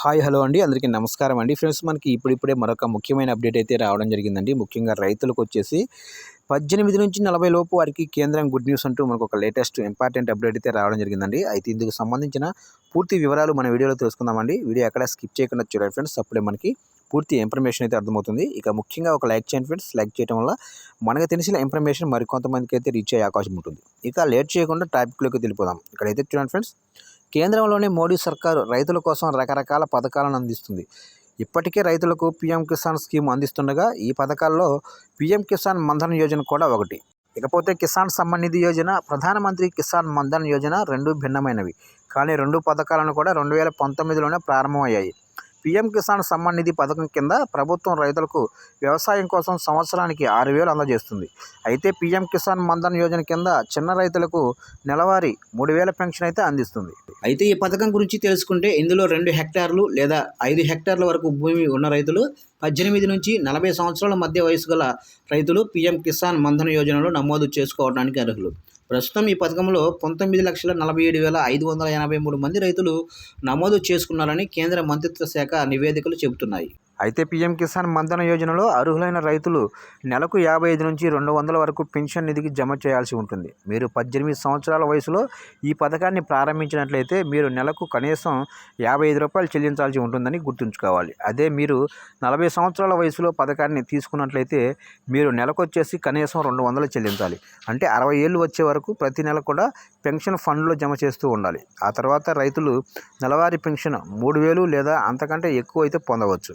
Hi hello అండి. అందరికీ నమస్కారం అండి. ఫ్రెండ్స్ మనకి ఇప్పుడిప్పుడే మరొక ముఖ్యమైన అప్డేట్ అయితే రావడం జరిగిందండి. ముఖ్యంగా రైతులకు వచ్చేసి పద్దెనిమిది నుంచి నలభై లోపు వారికి కేంద్రం గుడ్ న్యూస్ అంటూ మనకు ఒక లేటెస్ట్ ఇంపార్టెంట్ అప్డేట్ అయితే రావడం జరిగిందండి. అయితే ఇందుకు సంబంధించిన పూర్తి వివరాలు మన వీడియోలో తెలుసుకుందామండి. వీడియో ఎక్కడ స్కిప్ చేయకుండా చూడండి ఫ్రెండ్స్. అప్పుడే మనకి పూర్తి ఇన్ఫర్మేషన్ అయితే అర్థమవుతుంది. ఇక ముఖ్యంగా ఒక లైక్ చేయండి ఫ్రెండ్స్. లైక్ చేయడం వల్ల మనకు తెలిసిన ఇన్ఫర్మేషన్ మరికొంతమందికి అయితే రీచ్ అయ్యే అవకాశం ఉంటుంది. ఇక లేట్ చేయకుండా టాపిక్లోకి వెళ్ళిపోదాం. ఇక్కడైతే చూడండి ఫ్రెండ్స్. కేంద్రంలోని మోడీ సర్కారు రైతుల కోసం రకరకాల పథకాలను అందిస్తుంది. ఇప్పటికే రైతులకు పీఎం కిసాన్ స్కీమ్ అందిస్తుండగా ఈ పథకాల్లో పీఎం కిసాన్ మన్ధన్ యోజన కూడా ఒకటి. ఇకపోతే కిసాన్ సమ్మాన్ నిధి యోజన ప్రధానమంత్రి కిసాన్ మన్ధన్ యోజన రెండు భిన్నమైనవి. కానీ రెండు పథకాలను కూడా రెండు వేల పంతొమ్మిదిలోనే ప్రారంభమయ్యాయి. పీఎం కిసాన్ సమ్మాన్ నిధి పథకం కింద ప్రభుత్వం రైతులకు వ్యవసాయం కోసం సంవత్సరానికి ఆరు వేలు అందజేస్తుంది. అయితే పీఎం కిసాన్ మన్ధన్ యోజన కింద చిన్న రైతులకు నెలవారీ మూడు వేల పెన్షన్ అయితే అందిస్తుంది. అయితే ఈ పథకం గురించి తెలుసుకుంటే ఇందులో రెండు హెక్టార్లు లేదా ఐదు హెక్టార్ల వరకు భూమి ఉన్న రైతులు పద్దెనిమిది నుంచి నలభై సంవత్సరాల మధ్య వయసు గల రైతులు పీఎం కిసాన్ మన్ధన్ యోజనలో నమోదు చేసుకోవడానికి అర్హులు. ప్రస్తుతం ఈ పథకంలో పంతొమ్మిది లక్షల నలభై ఏడు వేల ఐదు వందల ఎనభై మూడు మంది రైతులు నమోదు చేసుకున్నారని కేంద్ర మంత్రిత్వ శాఖ నివేదికలు చెబుతున్నాయి. అయితే పీఎం కిసాన్ మన్ధన యోజనలో అర్హులైన రైతులు నెలకు యాభై ఐదు నుంచి రెండు వందల వరకు పెన్షన్ నిధికి జమ చేయాల్సి ఉంటుంది. మీరు పద్దెనిమిది సంవత్సరాల వయసులో ఈ పథకాన్ని ప్రారంభించినట్లయితే మీరు నెలకు కనీసం యాభై ఐదు రూపాయలు చెల్లించాల్సి ఉంటుందని గుర్తుంచుకోవాలి. అదే మీరు నలభై సంవత్సరాల వయసులో పథకాన్ని తీసుకున్నట్లయితే మీరు నెలకు వచ్చేసి కనీసం రెండు వందలు చెల్లించాలి. అంటే అరవై ఏళ్ళు వచ్చే వరకు ప్రతి నెల కూడా పెన్షన్ ఫండ్లో జమ చేస్తూ ఉండాలి. ఆ తర్వాత రైతులు నెలవారీ పెన్షన్ మూడు వేలు లేదా అంతకంటే ఎక్కువ అయితే పొందవచ్చు.